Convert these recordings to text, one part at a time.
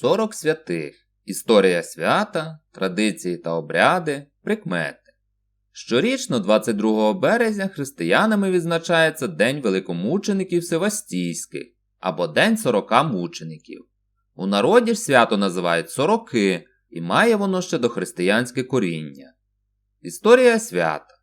40 святих. Історія свята, традиції та обряди, прикмети. Щорічно, 22 березня, християнами відзначається День великомучеників Севастійських або День 40 мучеників. У народі ж свято називають сороки, і має воно ще дохристиянське коріння. Історія свята.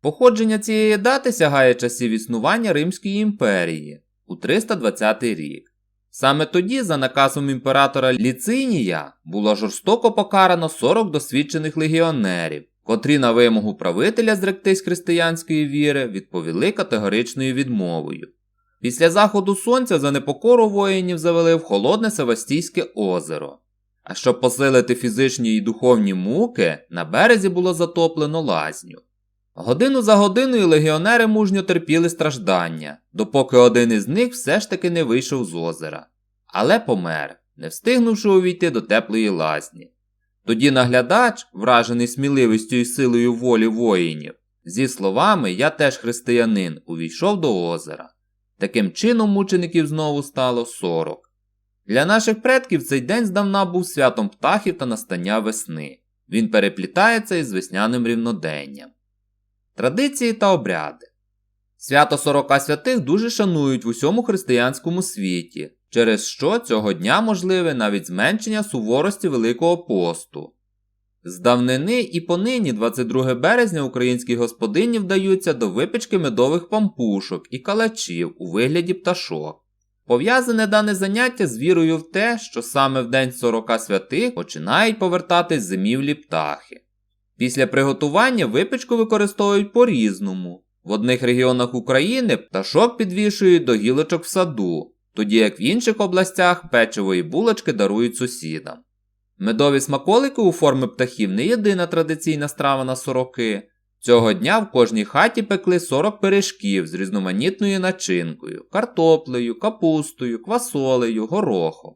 Походження цієї дати сягає часів існування Римської імперії у 320 рік. Саме тоді, за наказом імператора Ліцинія, було жорстоко покарано 40 досвідчених легіонерів, котрі на вимогу правителя зректись християнської віри відповіли категоричною відмовою. Після заходу сонця за непокору воїнів завели в холодне Севастійське озеро. А щоб посилити фізичні і духовні муки, на березі було затоплено лазню. Годину за годиною легіонери мужньо терпіли страждання, допоки один із них все ж таки не вийшов з озера. Але помер, не встигнувши увійти до теплої лазні. Тоді наглядач, вражений сміливістю і силою волі воїнів, зі словами Я теж християнин, увійшов до озера. Таким чином мучеників знову стало 40. Для наших предків цей день здавна був святом птахів та настання весни. Він переплітається із весняним рівноденням. Традиції та обряди. Свято Сорока святих дуже шанують в усьому християнському світі, через що цього дня можливе навіть зменшення суворості Великого посту. З давнини і понині 22 березня українські господині вдаються до випічки медових пампушок і калачів у вигляді пташок. Пов'язане дане заняття з вірою в те, що саме в день 40 святих починають повертатись зимівлі птахи. Після приготування випічку використовують по-різному. В одних регіонах України пташок підвішують до гілочок в саду, тоді як в інших областях печиво і булочки дарують сусідам. Медові смаколики у формі птахів не єдина традиційна страва на сороки. Цього дня в кожній хаті пекли 40 пиріжків з різноманітною начинкою, картоплею, капустою, квасолею, горохом.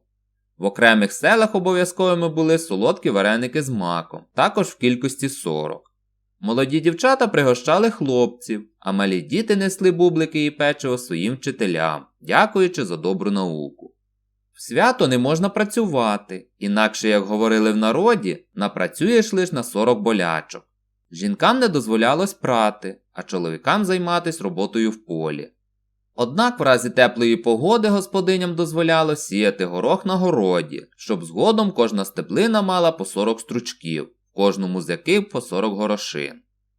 В окремих селах обов'язковими були солодкі вареники з маком, також в кількості 40. Молоді дівчата пригощали хлопців, а малі діти несли бублики і печиво своїм вчителям, дякуючи за добру науку. В свято не можна працювати, інакше, як говорили в народі, напрацюєш лише на 40 болячок. Жінкам не дозволялось прати, а чоловікам займатись роботою в полі. Однак в разі теплої погоди господиням дозволяло сіяти горох на городі, щоб згодом кожна стеблина мала по 40 стручків, кожному з яких по 40 горошин.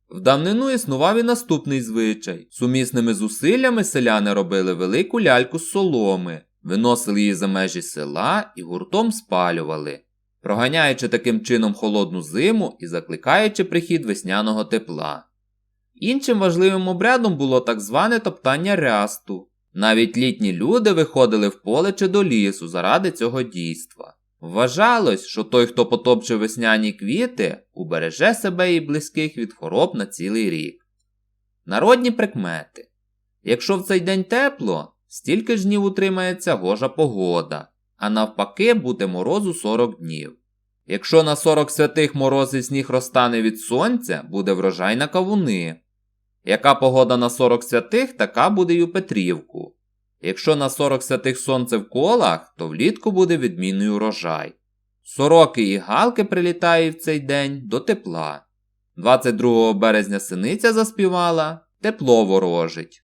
В давнину існував і наступний звичай. Сумісними зусиллями селяни робили велику ляльку з соломи, виносили її за межі села і гуртом спалювали, проганяючи таким чином холодну зиму і закликаючи прихід весняного тепла. Іншим важливим обрядом було так зване топтання рясту. Навіть літні люди виходили в поле чи до лісу заради цього дійства. Вважалось, що той, хто потопче весняні квіти, убереже себе і близьких від хвороб на цілий рік. Народні прикмети. Якщо в цей день тепло, стільки ж днів утримається гожа погода, а навпаки буде морозу 40 днів. Якщо на 40 святих мороз і сніг розтане від сонця, буде врожай на кавуни. Яка погода на 40 святих, така буде й у Петрівку. Якщо на 40 святих сонце в колах, то влітку буде відмінний урожай. Сороки і галки прилітають в цей день до тепла. 22 березня синиця заспівала, тепло ворожить.